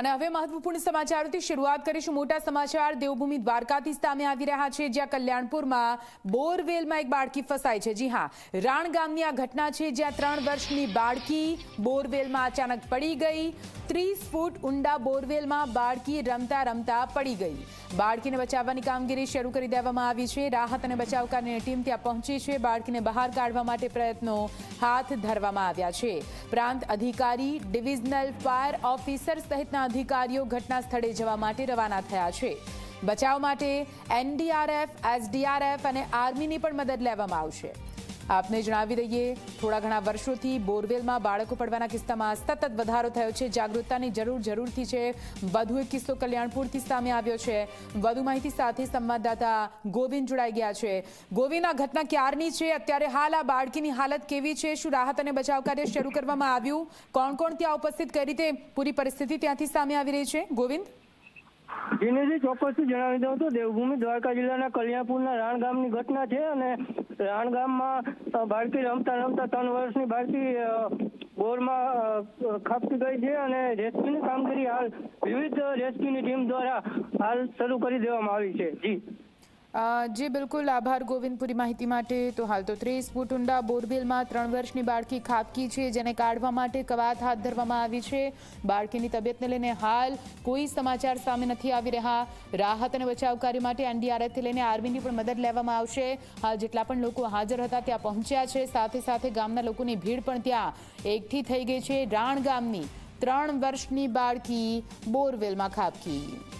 અને હવે મહત્વપૂર્ણ સમાચારોથી શરૂઆત કરીશું. મોટા સમાચાર, દેવભૂમિ દ્વારકાથી સામે આવી રહ્યા છે, જ્યાં કલ્યાણપુરમાં બોરવેલમાં એક બાળકી ફસાઈ છે. જી હા, રાણ ગામની આ ઘટના છે, જ્યાં ત્રણ વર્ષની બાળકી બોરવેલમાં અચાનક પડી ગઈ. ત્રીસ ફૂટ ઊંડા બોરવેલમાં બાળકી રમતા રમતા પડી ગઈ. બાળકીને બચાવવાની કામગીરી શરૂ કરી દેવામાં આવી છે. રાહત અને બચાવ કાર્યની ટીમ ત્યાં પહોંચી છે. બાળકીને બહાર કાઢવા માટે પ્રયત્નો હાથ ધરવામાં આવ્યા છે. પ્રાંત અધિકારી, ડિવિઝનલ ફાયર ઓફિસર સહિતના અધિકારીઓ ઘટના સ્થળે જવા માટે રવાના થયા છે. બચાવ માટે એનડીઆરએફ, એસડીઆરએફ અને આર્મીની પણ મદદ લેવામાં આવશે. આપને જણાવી દઈએ, થોડા ઘણા વર્ષોથી બોરવેલમાં બાળકો પડવાના કિસ્સામાં સતત વધારો થયો છે. જાગૃતતાની જરૂર જરૂરથી છે. વધુ એક કિસ્સો કલ્યાણપુરથી સામે આવ્યો છે. વધુ માહિતી સાથે સંવાદદાતા ગોવિંદ જોડાઈ ગયા છે. ગોવિંદ આ ઘટના ક્યારની છે? અત્યારે હાલ આ બાળકીની હાલત કેવી છે? શું રાહત અને બચાવ કાર્ય શરૂ કરવામાં આવ્યું? કોણ કોણ ત્યાં ઉપસ્થિત? કઈ રીતે પૂરી પરિસ્થિતિ ત્યાંથી સામે આવી રહી છે? ગોવિંદ? જીનેજી ચોક્કસથી જણાવી દઉં તો દેવભૂમિ દ્વારકા જિલ્લાના કલ્યાણપુરના રાણ ગામની ઘટના છે અને રાણ ગામમાં બાળકી રમતા રમતા ત્રણ વર્ષની બાળકી બોરમાં ખપતી ગઈ છે અને રેસ્ક્યુની કામગીરી હાલ વિવિધ રેસ્ક્યુની ટીમ દ્વારા હાલ શરૂ કરી દેવામાં આવી છે. જી. જી, બિલકુલ. આભાર ગોવિંદપુરી માહિતી માટે. તો હાલ તો ત્રીસ ફૂટ ઊંડા બોરવેલમાં ત્રણ વર્ષની બાળકી ખાબકી છે, જેને કાઢવા માટે કવાત હાથ ધરવામાં આવી છે. બાળકીની તબિયતને લઈને હાલ કોઈ સમાચાર સામે નથી આવી રહ્યા. રાહત અને બચાવ કાર્ય માટે એનડીઆરએફથી લઈને આર્મીની પણ મદદ લેવામાં આવશે. હાલ જેટલા પણ લોકો હાજર હતા, ત્યાં પહોંચ્યા છે. સાથે સાથે ગામના લોકોની ભીડ પણ ત્યાં એકઠી થઈ ગઈ છે. રાણ ગામની ત્રણ વર્ષની બાળકી બોરવેલમાં ખાબકી.